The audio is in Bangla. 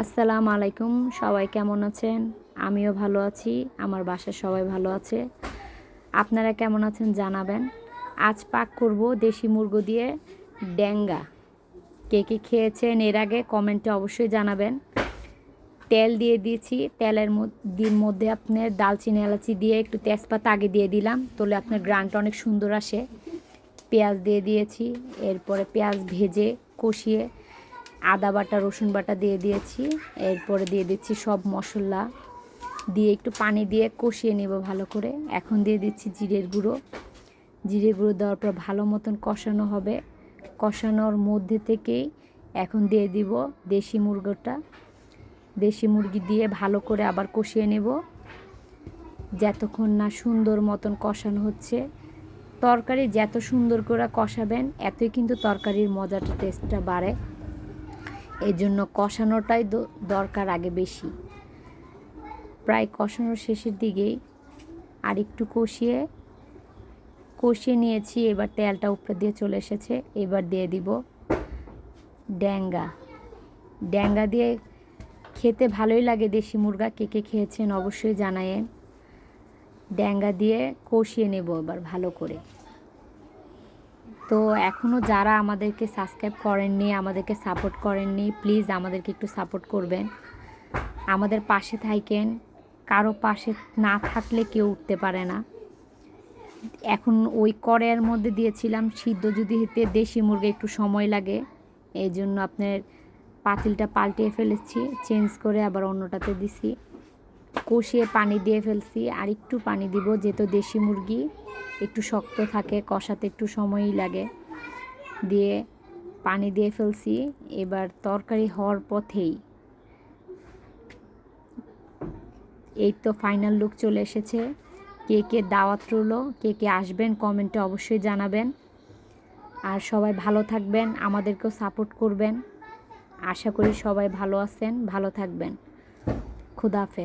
আসসালামু আলাইকুম, সবাই কেমন আছেন? আমিও ভালো আছি, আমার বাসার সবাই ভালো আছে। আপনারা কেমন আছেন জানাবেন। আজ পাক করব দেশি মুরগো দিয়ে ড্যাঙ্গা। কে কে খেয়েছেন এর আগে কমেন্টে অবশ্যই জানাবেন। তেল দিয়ে দিয়েছি, তেলের মধ্যে মধ্যে আপনার দালচিনি, এলাচি দিয়ে একটু তেজপাতা আগে দিয়ে দিলাম, তাহলে আপনার গ্রানটা অনেক সুন্দর আসে। পেঁয়াজ দিয়ে দিয়েছি, এরপরে পেঁয়াজ ভেজে কষিয়ে আদা বাটা, রসুন বাটা দিয়ে দিয়েছি। এরপরে দিয়ে দিচ্ছি সব মশলা। দিয়ে একটু পানি দিয়ে কষিয়ে নেব ভালো করে। এখন দিয়ে দিচ্ছি জিরের গুঁড়ো। জিরে গুঁড়ো দেওয়ার পর ভালো মতন কষানো হবে। কষানোর মধ্যে থেকেই এখন দিয়ে দিব দেশি মুরগোটা। দেশি মুরগি দিয়ে ভালো করে আবার কষিয়ে নেব। যতক্ষণ না সুন্দর মতন কষানো হচ্ছে। তরকারি যত সুন্দর করে কষাবেন, এতই কিন্তু তরকারির মজাটা, টেস্টটা বাড়ে। এই জন্য কষানোটাই দরকার আগে বেশি। প্রায় কষানোর শেষের দিকেই আর একটু কষিয়ে কষিয়ে নিয়েছি, এবার তেলটা উপরে দিয়ে চলে এসেছে, এবার দিয়ে দিব ড্যাঙ্গা। ড্যাঙ্গা দিয়ে খেতে ভালোই লাগে দেশি মুরগা, কে কে খেয়েছেন অবশ্যই জানায়েন। ড্যাঙ্গা দিয়ে কষিয়ে নেব এবার ভালো করে। তো এখনও যারা আমাদেরকে সাবস্ক্রাইব করেননি, আমাদেরকে সাপোর্ট করেননি প্লিজ আমাদেরকে একটু সাপোর্ট করবেন। আমাদের পাশে থাকেন, কারও পাশে না থাকলে কেউ উঠতে পারে না। এখন ওই কড়াইয়ের মধ্যে দিয়েছিলাম সিদ্ধ যদি হতে দেশি মুরগি, একটু সময় লাগে। এই জন্য আপনার পাতিলটা পাল্টিয়ে ফেলেছি চেঞ্জ করে আবার অন্যটাতে দিছি। কষিয়ে পানি দিয়ে ফেলছি, আর একটু পানি দিব যেহেতু দেশি মুরগি, একটু শক্ত থাকে, কষাতে একটু সময়ই লাগে। দিয়ে পানি দিয়ে ফেলছি, এবার তরকারি হওয়ার পথেই। এই তো ফাইনাল লুক চলে এসেছে। কে কে দাওয়াত রইল, কে কে আসবেন কমেন্টে অবশ্যই জানাবেন। আর সবাই ভালো থাকবেন, আমাদেরকেও সাপোর্ট করবেন। আশা করি সবাই ভালো আছেন, ভালো থাকবেন। খুদাফেজ